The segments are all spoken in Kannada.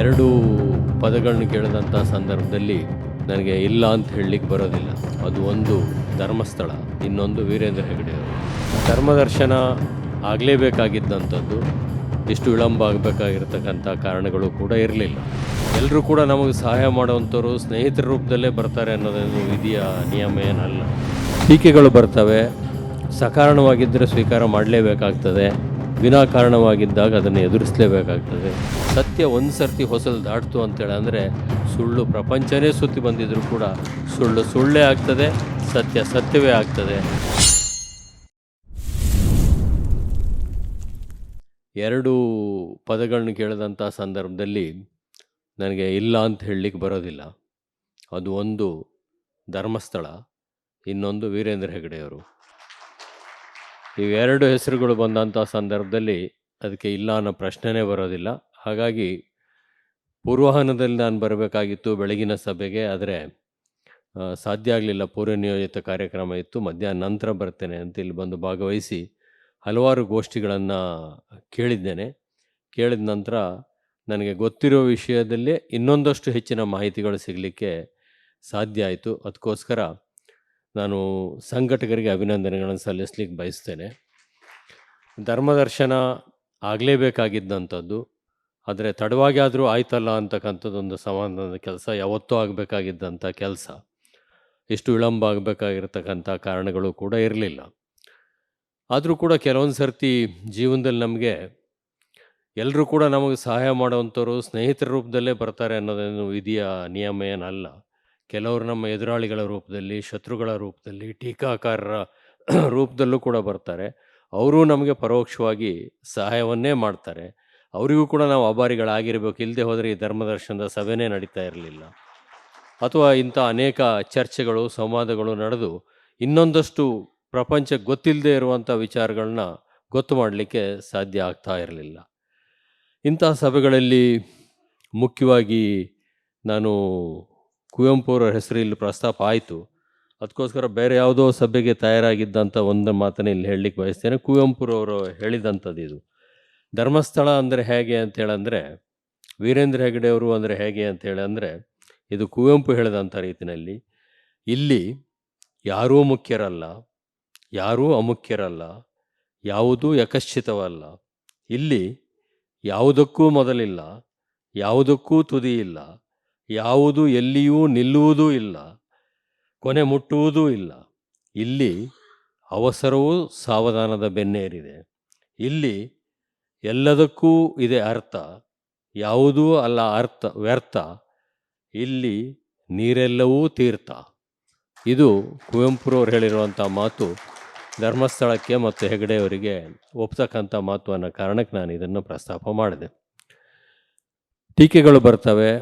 ಎರಡು ಪದಗಳನ್ನು ಕೇಳಿದಂಥ ಸಂದರ್ಭದಲ್ಲಿ ನನಗೆ ಇಲ್ಲ ಅಂತ ಹೇಳಲಿಕ್ಕೆ ಬರೋದಿಲ್ಲ. ಅದು ಒಂದು ಧರ್ಮಸ್ಥಳ, ಇನ್ನೊಂದು ವೀರೇಂದ್ರ ಹೆಗಡೆಯವರು ಧರ್ಮದರ್ಶನ ಆಗಲೇಬೇಕಾಗಿದ್ದಂಥದ್ದು, ಇಷ್ಟು ವಿಳಂಬ ಆಗಬೇಕಾಗಿರ್ತಕ್ಕಂಥ ಕಾರಣಗಳು ಕೂಡ ಇರಲಿಲ್ಲ. ಎಲ್ಲರೂ ಕೂಡ ನಮಗೆ ಸಹಾಯ ಮಾಡುವಂಥವ್ರು ಸ್ನೇಹಿತರ ರೂಪದಲ್ಲೇ ಬರ್ತಾರೆ ಅನ್ನೋದೇನು ವಿಧಿಯ ನಿಯಮ ಏನಲ್ಲ. ಟೀಕೆಗಳು ಬರ್ತವೆ, ಸಕಾರಣವಾಗಿದ್ದರೆ ಸ್ವೀಕಾರ ಮಾಡಲೇಬೇಕಾಗ್ತದೆ. ವಿನಾಕಾರಣವಾಗಿದ್ದಾಗ ಅದನ್ನು ಎದುರಿಸಲೇಬೇಕಾಗ್ತದೆ. ಸತ್ಯ ಒಂದು ಸರ್ತಿ ಹೊಸಲು ದಾಟ್ತು ಅಂತೇಳಿ ಅಂದರೆ ಸುಳ್ಳು ಪ್ರಪಂಚನೇ ಸುತ್ತಿ ಬಂದಿದ್ದರೂ ಕೂಡ ಸುಳ್ಳು ಸುಳ್ಳೇ ಆಗ್ತದೆ, ಸತ್ಯ ಸತ್ಯವೇ ಆಗ್ತದೆ. ಎರಡು ಪದಗಳನ್ನು ಕೇಳಿದಂಥ ಸಂದರ್ಭದಲ್ಲಿ ನನಗೆ ಇಲ್ಲ ಅಂತ ಹೇಳಲಿಕ್ಕೆ ಬರೋದಿಲ್ಲ. ಅದು ಒಂದು ಧರ್ಮಸ್ಥಳ, ಇನ್ನೊಂದು ವೀರೇಂದ್ರ ಹೆಗಡೆಯವರು. ಇವೆರಡು ಹೆಸರುಗಳು ಬಂದಂಥ ಸಂದರ್ಭದಲ್ಲಿ ಅದಕ್ಕೆ ಇಲ್ಲ ಅನ್ನೋ ಪ್ರಶ್ನೆನೇ ಬರೋದಿಲ್ಲ. ಹಾಗಾಗಿ ಪೂರ್ವಾಹನದಲ್ಲಿ ನಾನು ಬರಬೇಕಾಗಿತ್ತು ಬೆಳಗಿನ ಸಭೆಗೆ, ಆದರೆ ಸಾಧ್ಯ ಆಗಲಿಲ್ಲ. ಪೂರ್ವ ನಿಯೋಜಿತ ಕಾರ್ಯಕ್ರಮ ಇತ್ತು. ಮಧ್ಯಾಹ್ನ ನಂತರ ಬರ್ತೇನೆ ಅಂತ ಇಲ್ಲಿ ಬಂದು ಭಾಗವಹಿಸಿ ಹಲವಾರು ಗೋಷ್ಠಿಗಳನ್ನು ಕೇಳಿದ್ದೇನೆ. ಕೇಳಿದ ನಂತರ ನನಗೆ ಗೊತ್ತಿರೋ ವಿಷಯದಲ್ಲೇ ಇನ್ನೊಂದಷ್ಟು ಹೆಚ್ಚಿನ ಮಾಹಿತಿಗಳು ಸಿಗಲಿಕ್ಕೆ ಸಾಧ್ಯ ಆಯಿತು. ಅದಕ್ಕೋಸ್ಕರ ನಾನು ಸಂಘಟಕರಿಗೆ ಅಭಿನಂದನೆಗಳನ್ನು ಸಲ್ಲಿಸ್ಲಿಕ್ಕೆ ಬಯಸ್ತೇನೆ. ಧರ್ಮದರ್ಶನ ಆಗಲೇಬೇಕಾಗಿದ್ದಂಥದ್ದು, ಆದರೆ ತಡವಾಗಿ ಆದರೂ ಆಯ್ತಲ್ಲ ಅಂತಕ್ಕಂಥದ್ದೊಂದು ಸಮಾಧಾನದ ಕೆಲಸ ಯಾವತ್ತೂ ಆಗಬೇಕಾಗಿದ್ದಂಥ ಕೆಲಸ. ಇಷ್ಟು ವಿಳಂಬ ಆಗಬೇಕಾಗಿರ್ತಕ್ಕಂಥ ಕಾರಣಗಳು ಕೂಡ ಇರಲಿಲ್ಲ. ಆದರೂ ಕೂಡ ಕೆಲವೊಂದು ಸರ್ತಿ ಜೀವನದಲ್ಲಿ ನಮಗೆ ಎಲ್ಲರೂ ಕೂಡ ನಮಗೆ ಸಹಾಯ ಮಾಡುವಂಥವ್ರು ಸ್ನೇಹಿತರ ರೂಪದಲ್ಲೇ ಬರ್ತಾರೆ ಅನ್ನೋದೇನು ವಿಧಿಯ ನಿಯಮ ಏನಲ್ಲ. ಕೆಲವರು ನಮ್ಮ ಎದುರಾಳಿಗಳ ರೂಪದಲ್ಲಿ, ಶತ್ರುಗಳ ರೂಪದಲ್ಲಿ, ಟೀಕಾಕಾರರ ರೂಪದಲ್ಲೂ ಕೂಡ ಬರ್ತಾರೆ. ಅವರು ನಮಗೆ ಪರೋಕ್ಷವಾಗಿ ಸಹಾಯವನ್ನೇ ಮಾಡ್ತಾರೆ. ಅವರಿಗೂ ಕೂಡ ನಾವು ಅಭಾರಿಗಳಾಗಿರಬೇಕು ಇಲ್ಲದೆ ಹೋದರೆ ಈ ಧರ್ಮದರ್ಶನದ ಸಭೆನೇ ನಡೀತಾ ಇರಲಿಲ್ಲ. ಅಥವಾ ಇಂಥ ಅನೇಕ ಚರ್ಚೆಗಳು, ಸಂವಾದಗಳು ನಡೆದು ಇನ್ನೊಂದಷ್ಟು ಪ್ರಪಂಚ ಗೊತ್ತಿಲ್ಲದೆ ಇರುವಂಥ ವಿಚಾರಗಳನ್ನ ಗೊತ್ತು ಮಾಡಲಿಕ್ಕೆ ಸಾಧ್ಯ ಆಗ್ತಾ ಇರಲಿಲ್ಲ. ಇಂಥ ಸಭೆಗಳಲ್ಲಿ ಮುಖ್ಯವಾಗಿ ನಾನು ಕುವೆಂಪು ಅವರ ಹೆಸರು ಇಲ್ಲಿ ಪ್ರಸ್ತಾಪ ಆಯಿತು. ಅದಕ್ಕೋಸ್ಕರ ಬೇರೆ ಯಾವುದೋ ಸಭೆಗೆ ತಯಾರಾಗಿದ್ದಂಥ ಒಂದು ಮಾತನ್ನು ಇಲ್ಲಿ ಹೇಳಲಿಕ್ಕೆ ಬಯಸ್ತೇನೆ. ಕುವೆಂಪುರವರು ಹೇಳಿದಂಥದ್ದು ಇದು. ಧರ್ಮಸ್ಥಳ ಅಂದರೆ ಹೇಗೆ ಅಂತೇಳಂದರೆ ವೀರೇಂದ್ರ ಹೆಗಡೆಯವರು ಅಂದರೆ ಹೇಗೆ ಅಂತೇಳಿ ಅಂದರೆ ಇದು ಕುವೆಂಪು ಹೇಳಿದಂಥ ರೀತಿಯಲ್ಲಿ, ಇಲ್ಲಿ ಯಾರೂ ಮುಖ್ಯರಲ್ಲ, ಯಾರೂ ಅಮುಖ್ಯರಲ್ಲ, ಯಾವುದೂ ಯಕಶ್ಚಿತವಲ್ಲ. ಇಲ್ಲಿ ಯಾವುದಕ್ಕೂ ಮೊದಲಿಲ್ಲ, ಯಾವುದಕ್ಕೂ ತುದಿ ಇಲ್ಲ ಯಾವುದು ಎಲ್ಲಿಯೂ ನಿಲ್ಲುವುದೂ ಇಲ್ಲ, ಕೊನೆ ಮುಟ್ಟುವುದೂ ಇಲ್ಲ. ಇಲ್ಲಿ ಅವಸರವೂ ಸಾವಧಾನದ ಬೆನ್ನೇರಿದೆ. ಇಲ್ಲಿ ಎಲ್ಲದಕ್ಕೂ ಇದೆ ಅರ್ಥ, ಯಾವುದೂ ಅಲ್ಲ ಅರ್ಥ, ವ್ಯರ್ಥ. ಇಲ್ಲಿ ನೀರೆಲ್ಲವೂ ತೀರ್ಥ. ಇದು ಕುವೆಂಪುರವ್ರು ಹೇಳಿರುವಂಥ ಮಾತು, ಧರ್ಮಸ್ಥಳಕ್ಕೆ ಮತ್ತು ಹೆಗಡೆಯವರಿಗೆ ಒಪ್ತಕ್ಕಂಥ ಮಾತು ಕಾರಣಕ್ಕೆ ನಾನು ಇದನ್ನು ಪ್ರಸ್ತಾಪ ಮಾಡಿದೆ. ಟೀಕೆಗಳು ಬರ್ತವೆ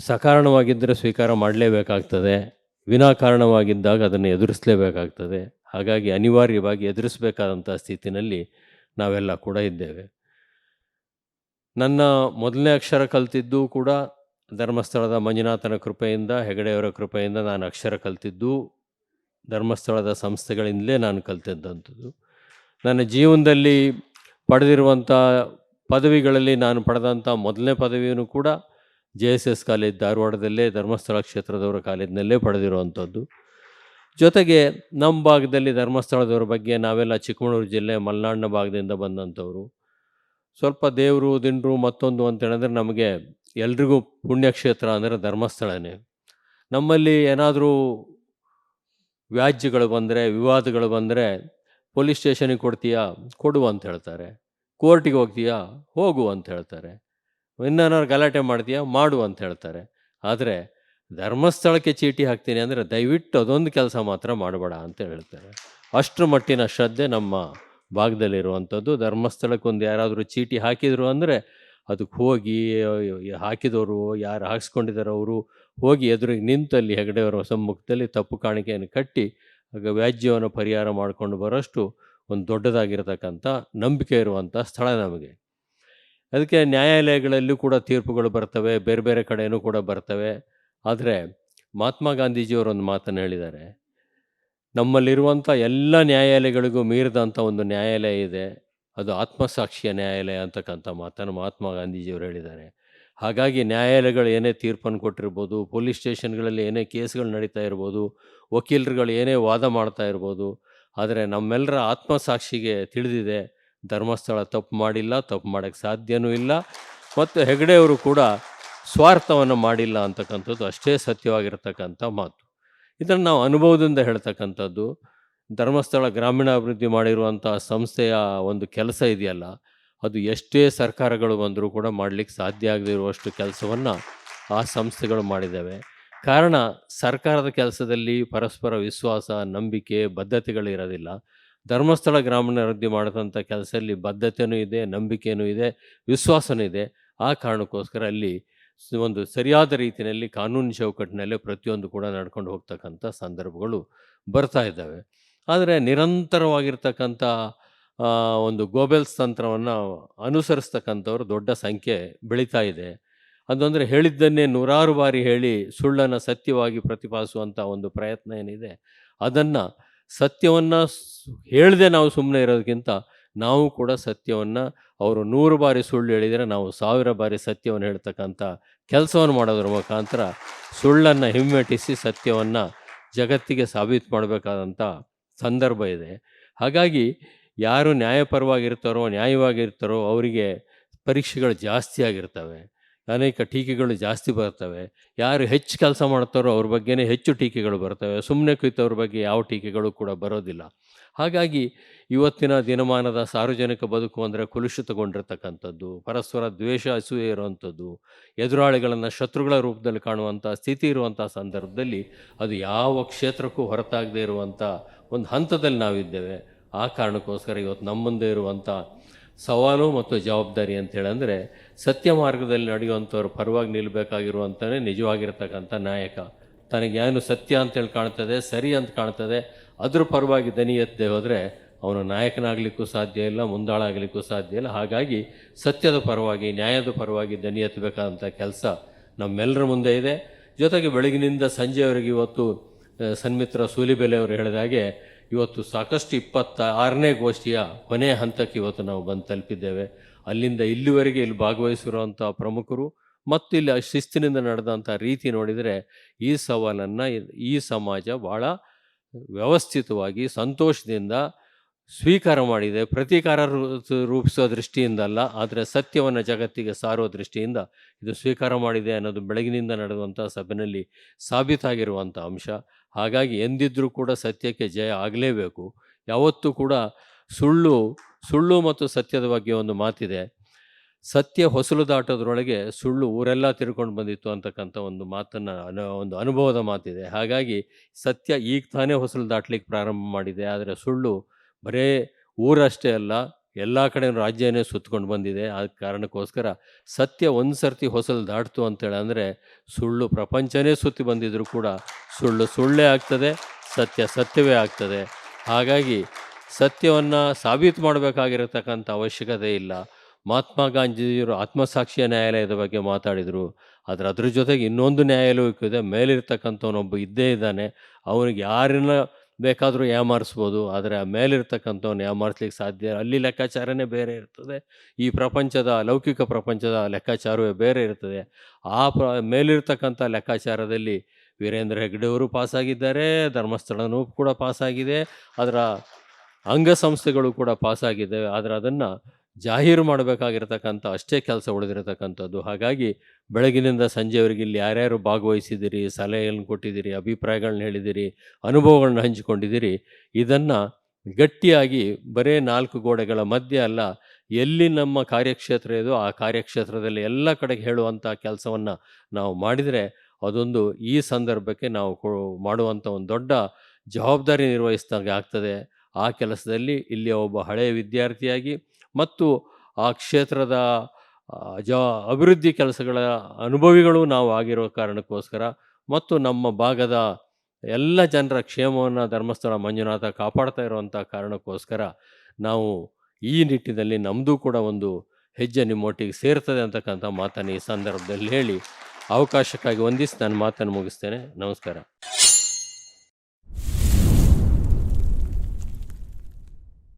ಸಕಾರಣವಾಗಿದ್ದರೆ ಸ್ವೀಕಾರ ಮಾಡಲೇಬೇಕಾಗ್ತದೆ, ವಿನಾಕಾರಣವಾಗಿದ್ದಾಗ ಅದನ್ನು ಎದುರಿಸಲೇಬೇಕಾಗ್ತದೆ. ಹಾಗಾಗಿ ಅನಿವಾರ್ಯವಾಗಿ ಎದುರಿಸಬೇಕಾದಂಥ ಸ್ಥಿತಿನಲ್ಲಿ ನಾವೆಲ್ಲ ಕೂಡ ಇದ್ದೇವೆ. ನನ್ನ ಮೊದಲನೇ ಅಕ್ಷರ ಕಲ್ತಿದ್ದು ಕೂಡ ಧರ್ಮಸ್ಥಳದ ಮಂಜುನಾಥನ ಕೃಪೆಯಿಂದ, ಹೆಗಡೆಯವರ ಕೃಪೆಯಿಂದ ನಾನು ಅಕ್ಷರ ಕಲ್ತಿದ್ದು ಧರ್ಮಸ್ಥಳದ ಸಂಸ್ಥೆಗಳಿಂದಲೇ ನಾನು ಕಲ್ತಿದ್ದಂಥದ್ದು. ನನ್ನ ಜೀವನದಲ್ಲಿ ಪಡೆದಿರುವಂಥ ಪದವಿಗಳಲ್ಲಿ ನಾನು ಪಡೆದಂಥ ಮೊದಲನೇ ಪದವಿಯನ್ನು ಕೂಡ ಜೆ ಎಸ್ ಎಸ್ ಕಾಲೇಜ್ ಧಾರವಾಡದಲ್ಲೇ ಧರ್ಮಸ್ಥಳ ಕ್ಷೇತ್ರದವರ ಕಾಲೇಜಿನಲ್ಲೇ ಪಡೆದಿರುವಂಥದ್ದು. ಜೊತೆಗೆ ನಮ್ಮ ಭಾಗದಲ್ಲಿ ಧರ್ಮಸ್ಥಳದವ್ರ ಬಗ್ಗೆ ನಾವೆಲ್ಲ ಚಿಕ್ಕಮಗಳೂರು ಜಿಲ್ಲೆ ಮಲೆನಾಡಿನ ಭಾಗದಿಂದ ಬಂದಂಥವರು. ಸ್ವಲ್ಪ ದೇವರು, ದಿಂಡ್ರು ಮತ್ತೊಂದು ಅಂತ ಹೇಳಿದ್ರೆ ನಮಗೆ ಎಲ್ರಿಗೂ ಪುಣ್ಯಕ್ಷೇತ್ರ ಅಂದರೆ ಧರ್ಮಸ್ಥಳನೇ. ನಮ್ಮಲ್ಲಿ ಏನಾದರೂ ವ್ಯಾಜ್ಯಗಳು ಬಂದರೆ, ವಿವಾದಗಳು ಬಂದರೆ ಪೊಲೀಸ್ ಸ್ಟೇಷನಿಗೆ ಕೊಡ್ತೀಯಾ? ಕೊಡು ಅಂತ ಹೇಳ್ತಾರೆ. ಕೋರ್ಟಿಗೆ ಹೋಗ್ತೀಯಾ? ಹೋಗು ಅಂತ ಹೇಳ್ತಾರೆ. ಇನ್ನೇನಾದ್ರು ಗಲಾಟೆ ಮಾಡ್ತೀಯಾ? ಮಾಡು ಅಂತ ಹೇಳ್ತಾರೆ. ಆದರೆ ಧರ್ಮಸ್ಥಳಕ್ಕೆ ಚೀಟಿ ಹಾಕ್ತೀನಿ ಅಂದರೆ ದಯವಿಟ್ಟು ಅದೊಂದು ಕೆಲಸ ಮಾತ್ರ ಮಾಡಬೇಡ ಅಂತ ಹೇಳ್ತಾರೆ. ಅಷ್ಟರ ಮಟ್ಟಿನ ಶ್ರದ್ಧೆ ನಮ್ಮ ಭಾಗದಲ್ಲಿರುವಂಥದ್ದು. ಧರ್ಮಸ್ಥಳಕ್ಕೊಂದು ಯಾರಾದರೂ ಚೀಟಿ ಹಾಕಿದರು ಅಂದರೆ ಅದಕ್ಕೆ ಹೋಗಿ ಹಾಕಿದವರು ಯಾರು ಹಾಕ್ಸ್ಕೊಂಡಿದ್ದಾರೆ ಅವರು ಹೋಗಿ ಎದುರಿಗೆ ನಿಂತಲ್ಲಿ ಹೆಗಡೆಯವರ ಸಮ್ಮುಖದಲ್ಲಿ ತಪ್ಪು ಕಾಣಿಕೆಯನ್ನು ಕಟ್ಟಿ, ಆಗ ವ್ಯಾಜ್ಯವನ್ನು ಪರಿಹಾರ ಮಾಡಿಕೊಂಡು ಬರೋಷ್ಟು ಒಂದು ದೊಡ್ಡದಾಗಿರತಕ್ಕಂಥ ನಂಬಿಕೆ ಇರುವಂಥ ಸ್ಥಳ ನಮಗೆ. ಅದಕ್ಕೆ ನ್ಯಾಯಾಲಯಗಳಲ್ಲೂ ಕೂಡ ತೀರ್ಪುಗಳು ಬರ್ತವೆ, ಬೇರೆ ಬೇರೆ ಕಡೆಯೂ ಕೂಡ ಬರ್ತವೆ. ಆದರೆ ಮಹಾತ್ಮ ಗಾಂಧೀಜಿಯವರೊಂದು ಮಾತನ್ನು ಹೇಳಿದ್ದಾರೆ. ನಮ್ಮಲ್ಲಿರುವಂಥ ಎಲ್ಲ ನ್ಯಾಯಾಲಯಗಳಿಗೂ ಮೀರಿದಂಥ ಒಂದು ನ್ಯಾಯಾಲಯ ಇದೆ. ಅದು ಆತ್ಮಸಾಕ್ಷಿಯ ನ್ಯಾಯಾಲಯ ಅಂತಕ್ಕಂಥ ಮಾತನ್ನು ಮಹಾತ್ಮ ಗಾಂಧೀಜಿಯವರು ಹೇಳಿದ್ದಾರೆ. ಹಾಗಾಗಿ ನ್ಯಾಯಾಲಯಗಳು ಏನೇ ತೀರ್ಪನ್ನು ಕೊಟ್ಟಿರ್ಬೋದು, ಪೊಲೀಸ್ ಸ್ಟೇಷನ್ಗಳಲ್ಲಿ ಏನೇ ಕೇಸ್ಗಳು ನಡೀತಾ ಇರ್ಬೋದು, ವಕೀಲರುಗಳು ಏನೇ ವಾದ ಮಾಡ್ತಾ ಇರ್ಬೋದು, ಆದರೆ ನಮ್ಮೆಲ್ಲರ ಆತ್ಮಸಾಕ್ಷಿಗೆ ತಿಳಿದಿದೆ. ಧರ್ಮಸ್ಥಳ ತಪ್ಪು ಮಾಡಿಲ್ಲ, ತಪ್ಪು ಮಾಡೋಕ್ಕೆ ಸಾಧ್ಯವೂ ಇಲ್ಲ. ಮತ್ತು ಹೆಗಡೆಯವರು ಕೂಡ ಸ್ವಾರ್ಥವನ್ನು ಮಾಡಿಲ್ಲ ಅಂತಕ್ಕಂಥದ್ದು ಅಷ್ಟೇ ಸತ್ಯವಾಗಿರ್ತಕ್ಕಂಥ ಮಾತು. ಇದನ್ನು ನಾವು ಅನುಭವದಿಂದ ಹೇಳ್ತಕ್ಕಂಥದ್ದು, ಧರ್ಮಸ್ಥಳ ಗ್ರಾಮೀಣಾಭಿವೃದ್ಧಿ ಮಾಡಿರುವಂಥ ಸಂಸ್ಥೆಯ ಒಂದು ಕೆಲಸ ಇದೆಯಲ್ಲ, ಅದು ಎಷ್ಟೇ ಸರ್ಕಾರಗಳು ಬಂದರೂ ಕೂಡ ಮಾಡಲಿಕ್ಕೆ ಸಾಧ್ಯ ಆಗದೇ ಇರುವಷ್ಟು ಕೆಲಸವನ್ನು ಆ ಸಂಸ್ಥೆಗಳು ಮಾಡಿದ್ದಾವೆ. ಕಾರಣ ಸರ್ಕಾರದ ಕೆಲಸದಲ್ಲಿ ಪರಸ್ಪರ ವಿಶ್ವಾಸ, ನಂಬಿಕೆ ಬದ್ಧತೆಗಳು ಇರೋದಿಲ್ಲ ಧರ್ಮಸ್ಥಳ ಗ್ರಾಮೀಣಾಭಿವೃದ್ಧಿ ಮಾಡಿದಂಥ ಕೆಲಸದಲ್ಲಿ ಬದ್ಧತೆಯೂ ಇದೆ ನಂಬಿಕೆಯೂ ಇದೆ, ವಿಶ್ವಾಸನೂ ಇದೆ. ಆ ಕಾರಣಕ್ಕೋಸ್ಕರ ಅಲ್ಲಿ ಒಂದು ಸರಿಯಾದ ರೀತಿಯಲ್ಲಿ ಕಾನೂನು ಚೌಕಟ್ಟಿನಲ್ಲೇ ಪ್ರತಿಯೊಂದು ಕೂಡ ನಡ್ಕೊಂಡು ಹೋಗ್ತಕ್ಕಂಥ ಸಂದರ್ಭಗಳು ಬರ್ತಾ ಇದ್ದಾವೆ. ಆದರೆ ನಿರಂತರವಾಗಿರ್ತಕ್ಕಂಥ ಒಂದು ಗೋಬೆಲ್ಸ್ ತಂತ್ರವನ್ನು ಅನುಸರಿಸ್ತಕ್ಕಂಥವ್ರು ದೊಡ್ಡ ಸಂಖ್ಯೆ ಬೆಳೀತಾ ಇದೆ. ಅದಂದರೆ ಹೇಳಿದ್ದನ್ನೇ ನೂರಾರು ಬಾರಿ ಹೇಳಿ ಸುಳ್ಳನ್ನು ಸತ್ಯವಾಗಿ ಪ್ರತಿಪಾದಿಸುವಂಥ ಒಂದು ಪ್ರಯತ್ನ ಏನಿದೆ, ಅದನ್ನು ಸತ್ಯವನ್ನು ಹೇಳದೆ ನಾವು ಸುಮ್ಮನೆ ಇರೋದಕ್ಕಿಂತ ನಾವು ಕೂಡ ಸತ್ಯವನ್ನು ಅವರು ನೂರು ಬಾರಿ ಸುಳ್ಳು ಹೇಳಿದರೆ ನಾವು ಸಾವಿರ ಬಾರಿ ಸತ್ಯವನ್ನು ಹೇಳ್ತಕ್ಕಂಥ ಕೆಲಸವನ್ನು ಮಾಡೋದ್ರ ಮುಖಾಂತರ ಸುಳ್ಳನ್ನು ಹಿಮ್ಮೆಟ್ಟಿಸಿ ಸತ್ಯವನ್ನು ಜಗತ್ತಿಗೆ ಸಾಬೀತು ಮಾಡಬೇಕಾದಂಥ ಸಂದರ್ಭ ಇದೆ. ಹಾಗಾಗಿ ಯಾರು ನ್ಯಾಯಪರವಾಗಿರ್ತಾರೋ ನ್ಯಾಯವಾಗಿರ್ತಾರೋ ಅವರಿಗೆ ಪರೀಕ್ಷೆಗಳು ಜಾಸ್ತಿ ಆಗಿರ್ತವೆ ಅನೇಕ ಟೀಕೆಗಳು ಜಾಸ್ತಿ ಬರ್ತವೆ. ಯಾರು ಹೆಚ್ಚು ಕೆಲಸ ಮಾಡ್ತಾರೋ ಅವ್ರ ಬಗ್ಗೆನೇ ಹೆಚ್ಚು ಟೀಕೆಗಳು ಬರ್ತವೆ. ಸುಮ್ಮನೆ ಕುಳಿತವ್ರ ಬಗ್ಗೆ ಯಾವ ಟೀಕೆಗಳು ಕೂಡ ಬರೋದಿಲ್ಲ. ಹಾಗಾಗಿ ಇವತ್ತಿನ ದಿನಮಾನದ ಸಾರ್ವಜನಿಕ ಬದುಕು ಅಂದರೆ ಕಲುಷಿತಗೊಂಡಿರ್ತಕ್ಕಂಥದ್ದು, ಪರಸ್ಪರ ದ್ವೇಷ ಅಸೂಯೆ ಇರುವಂಥದ್ದು, ಎದುರಾಳಿಗಳನ್ನು ಶತ್ರುಗಳ ರೂಪದಲ್ಲಿ ಕಾಣುವಂಥ ಸ್ಥಿತಿ ಇರುವಂಥ ಸಂದರ್ಭದಲ್ಲಿ ಅದು ಯಾವ ಕ್ಷೇತ್ರಕ್ಕೂ ಹೊರತಾಗದೇ ಇರುವಂಥ ಒಂದು ಹಂತದಲ್ಲಿ ನಾವಿದ್ದೇವೆ. ಆ ಕಾರಣಕ್ಕೋಸ್ಕರ ಇವತ್ತು ನಮ್ಮ ಮುಂದೆ ಇರುವಂಥ ಸವಾಲು ಮತ್ತು ಜವಾಬ್ದಾರಿ ಅಂತ ಹೇಳಂದ್ರೆ ಸತ್ಯ ಮಾರ್ಗದಲ್ಲಿ ನಡೆಯುವಂಥವ್ರು ಪರವಾಗಿ ನಿಲ್ಲಬೇಕಾಗಿರುವಂಥವೇ ನಿಜವಾಗಿರ್ತಕ್ಕಂಥ ನಾಯಕ. ತನಗೇನು ಸತ್ಯ ಅಂತೇಳಿ ಕಾಣ್ತದೆ, ಸರಿ ಅಂತ ಕಾಣ್ತದೆ, ಅದ್ರ ಪರವಾಗಿ ದನಿ ಎತ್ತದೆ ಹೋದರೆ ಅವನು ನಾಯಕನಾಗಲಿಕ್ಕೂ ಸಾಧ್ಯ ಇಲ್ಲ, ಮುಂದಾಳಾಗಲಿಕ್ಕೂ ಸಾಧ್ಯ ಇಲ್ಲ. ಹಾಗಾಗಿ ಸತ್ಯದ ಪರವಾಗಿ, ನ್ಯಾಯದ ಪರವಾಗಿ ದನಿ ಎತ್ತಬೇಕಾದಂಥ ಕೆಲಸ ನಮ್ಮೆಲ್ಲರ ಮುಂದೆ ಇದೆ. ಜೊತೆಗೆ ಬೆಳಗಿನಿಂದ ಸಂಜೆಯವರೆಗೆ ಇವತ್ತು ಸನ್ಮಿತ್ರ ಸೂಲಿಬೆಲೆ ಅವರು ಹೇಳಿದ ಹಾಗೆ ಇವತ್ತು ಸಾಕಷ್ಟು ಇಪ್ಪತ್ತ ಆರನೇ ಗೋಷ್ಠಿಯ ಕೊನೆಯ ಹಂತಕ್ಕೆ ಇವತ್ತು ನಾವು ಬಂದು ತಲುಪಿದ್ದೇವೆ. ಅಲ್ಲಿಂದ ಇಲ್ಲಿವರೆಗೆ ಇಲ್ಲಿ ಭಾಗವಹಿಸಿರುವಂಥ ಪ್ರಮುಖರು ಮತ್ತು ಇಲ್ಲಿ ಶಿಸ್ತಿನಿಂದ ನಡೆದಂಥ ರೀತಿ ನೋಡಿದರೆ ಈ ಸವಾಲನ್ನು ಈ ಸಮಾಜ ಭಾಳ ವ್ಯವಸ್ಥಿತವಾಗಿ ಸಂತೋಷದಿಂದ ಸ್ವೀಕಾರ ಮಾಡಿದೆ. ಪ್ರತೀಕಾರ ರೂಪಿಸೋ ದೃಷ್ಟಿಯಿಂದಲ್ಲ, ಆದರೆ ಸತ್ಯವನ್ನು ಜಗತ್ತಿಗೆ ಸಾರೋ ದೃಷ್ಟಿಯಿಂದ ಇದು ಸ್ವೀಕಾರ ಮಾಡಿದೆ ಅನ್ನೋದು ಬೆಳಗಿನಿಂದ ನಡೆದಂಥ ಸಭೆಯಲ್ಲಿ ಸಾಬೀತಾಗಿರುವಂಥ ಅಂಶ. ಹಾಗಾಗಿ ಎಂದಿದ್ರೂ ಕೂಡ ಸತ್ಯಕ್ಕೆ ಜಯ ಆಗಲೇಬೇಕು. ಯಾವತ್ತೂ ಕೂಡ ಸುಳ್ಳು ಸುಳ್ಳು ಮತ್ತು ಸತ್ಯದ ಬಗ್ಗೆ ಒಂದು ಮಾತಿದೆ. ಸತ್ಯ ಹೊಸಲು ದಾಟೋದ್ರೊಳಗೆ ಸುಳ್ಳು ಊರೆಲ್ಲ ತಿರ್ಕೊಂಡು ಬಂದಿತ್ತು ಅಂತಕ್ಕಂಥ ಒಂದು ಮಾತನ್ನು, ಅನು, ಒಂದು ಅನುಭವದ ಮಾತಿದೆ. ಹಾಗಾಗಿ ಸತ್ಯ ಈಗ ತಾನೇ ಹೊಸಲು ದಾಟ್ಲಿಕ್ಕೆ ಪ್ರಾರಂಭ ಮಾಡಿದೆ. ಆದರೆ ಸುಳ್ಳು ಬರೇ ಊರಷ್ಟೇ ಅಲ್ಲ ಎಲ್ಲ ಕಡೆ ರಾಜ್ಯನೇ ಸುತ್ತಕೊಂಡು ಬಂದಿದೆ. ಆ ಕಾರಣಕ್ಕೋಸ್ಕರ ಸತ್ಯ ಒಂದು ಸರ್ತಿ ಹೊಸಲು ದಾಟ್ತು ಅಂತೇಳಿ ಅಂದರೆ ಸುಳ್ಳು ಪ್ರಪಂಚನೇ ಸುತ್ತಿ ಬಂದಿದ್ದರೂ ಕೂಡ ಸುಳ್ಳು ಸುಳ್ಳೇ ಆಗ್ತದೆ, ಸತ್ಯ ಸತ್ಯವೇ ಆಗ್ತದೆ. ಹಾಗಾಗಿ ಸತ್ಯವನ್ನು ಸಾಬೀತು ಮಾಡಬೇಕಾಗಿರತಕ್ಕಂಥ ಅವಶ್ಯಕತೆ ಇಲ್ಲ. ಮಹಾತ್ಮ ಗಾಂಧೀಜಿಯವರು ಆತ್ಮಸಾಕ್ಷಿಯ ನ್ಯಾಯಾಲಯದ ಬಗ್ಗೆ ಮಾತಾಡಿದರು. ಆದರೆ ಅದ್ರ ಜೊತೆಗೆ ಇನ್ನೊಂದು ನ್ಯಾಯಾಲಯಕ್ಕೂ ಇದೆ. ಮೇಲಿರ್ತಕ್ಕಂಥವನೊಬ್ಬ ಇದ್ದೇ ಇದ್ದಾನೆ. ಅವನಿಗೆ ಯಾರನ್ನ ಬೇಕಾದರೂ ಯಾಮಾರಿಸ್ಬೋದು ಆದರೆ ಆ ಮೇಲಿರ್ತಕ್ಕಂಥವ್ನು ಯಾಮಾರಿಸ್ಲಿಕ್ಕೆ ಸಾಧ್ಯ ಅಲ್ಲಿ ಲೆಕ್ಕಾಚಾರನೇ ಬೇರೆ ಇರ್ತದೆ. ಈ ಪ್ರಪಂಚದ, ಲೌಕಿಕ ಪ್ರಪಂಚದ ಲೆಕ್ಕಾಚಾರವೇ ಬೇರೆ ಇರ್ತದೆ. ಆ ಪ್ರ, ಮೇಲಿರ್ತಕ್ಕಂಥ ಲೆಕ್ಕಾಚಾರದಲ್ಲಿ ವೀರೇಂದ್ರ ಹೆಗ್ಡೆಯವರು ಪಾಸಾಗಿದ್ದಾರೆ, ಧರ್ಮಸ್ಥಳನೂ ಕೂಡ ಪಾಸಾಗಿದೆ, ಅದರ ಅಂಗಸಂಸ್ಥೆಗಳು ಕೂಡ ಪಾಸಾಗಿದ್ದಾವೆ ಆದರೆ ಅದನ್ನು ಜಾಹೀರು ಮಾಡಬೇಕಾಗಿರ್ತಕ್ಕಂಥ, ಅಷ್ಟೇ ಕೆಲಸ ಉಳಿದಿರತಕ್ಕಂಥದ್ದು. ಹಾಗಾಗಿ ಬೆಳಗಿನಿಂದ ಸಂಜೆವರೆಗೆ ಇಲ್ಲಿ ಯಾರ್ಯಾರು ಭಾಗವಹಿಸಿದ್ದೀರಿ ಸಲಹೆಯನ್ನು ಕೊಟ್ಟಿದ್ದೀರಿ ಅಭಿಪ್ರಾಯಗಳನ್ನ ಹೇಳಿದ್ದೀರಿ ಅನುಭವಗಳನ್ನ ಹಂಚಿಕೊಂಡಿದ್ದೀರಿ ಇದನ್ನು ಗಟ್ಟಿಯಾಗಿ ಬರೇ ನಾಲ್ಕು ಗೋಡೆಗಳ ಮಧ್ಯೆ ಅಲ್ಲ, ಎಲ್ಲಿ ನಮ್ಮ ಕಾರ್ಯಕ್ಷೇತ್ರ ಇದೋ ಆ ಕಾರ್ಯಕ್ಷೇತ್ರದಲ್ಲಿ ಎಲ್ಲ ಕಡೆಗೆ ಹೇಳುವಂಥ ಕೆಲಸವನ್ನು ನಾವು ಮಾಡಿದರೆ ಅದೊಂದು ಈ ಸಂದರ್ಭಕ್ಕೆ ನಾವು ಮಾಡುವಂಥ ಒಂದು ದೊಡ್ಡ ಜವಾಬ್ದಾರಿ ನಿರ್ವಹಿಸಿದಾಗ ಆಗ್ತದೆ. ಆ ಕೆಲಸದಲ್ಲಿ ಇಲ್ಲಿ ಒಬ್ಬ ಹಳೆಯ ವಿದ್ಯಾರ್ಥಿಯಾಗಿ ಮತ್ತು ಆ ಕ್ಷೇತ್ರದ ಜ, ಅಭಿವೃದ್ಧಿ ಕೆಲಸಗಳ ಅನುಭವಿಗಳು ನಾವು ಆಗಿರೋ ಕಾರಣಕ್ಕೋಸ್ಕರ ಮತ್ತು ನಮ್ಮ ಭಾಗದ ಎಲ್ಲ ಜನರ ಕ್ಷೇಮವನ್ನು ಧರ್ಮಸ್ಥಳ ಮಂಜುನಾಥ ಕಾಪಾಡ್ತಾ ಇರುವಂಥ ಕಾರಣಕ್ಕೋಸ್ಕರ ನಾವು ಈ ನಿಟ್ಟಿನಲ್ಲಿ ನಮ್ಮದು ಕೂಡ ಒಂದು ಹೆಜ್ಜೆ ನಿಮ್ಮೊಟ್ಟಿಗೆ ಸೇರ್ತದೆ ಅಂತಕ್ಕಂಥ ಮಾತನ್ನು ಈ ಸಂದರ್ಭದಲ್ಲಿ ಹೇಳಿ ಅವಕಾಶಕ್ಕಾಗಿ ವಂದಿಸಿ ನಾನು ಮಾತನ್ನು ಮುಗಿಸ್ತೇನೆ. ನಮಸ್ಕಾರ.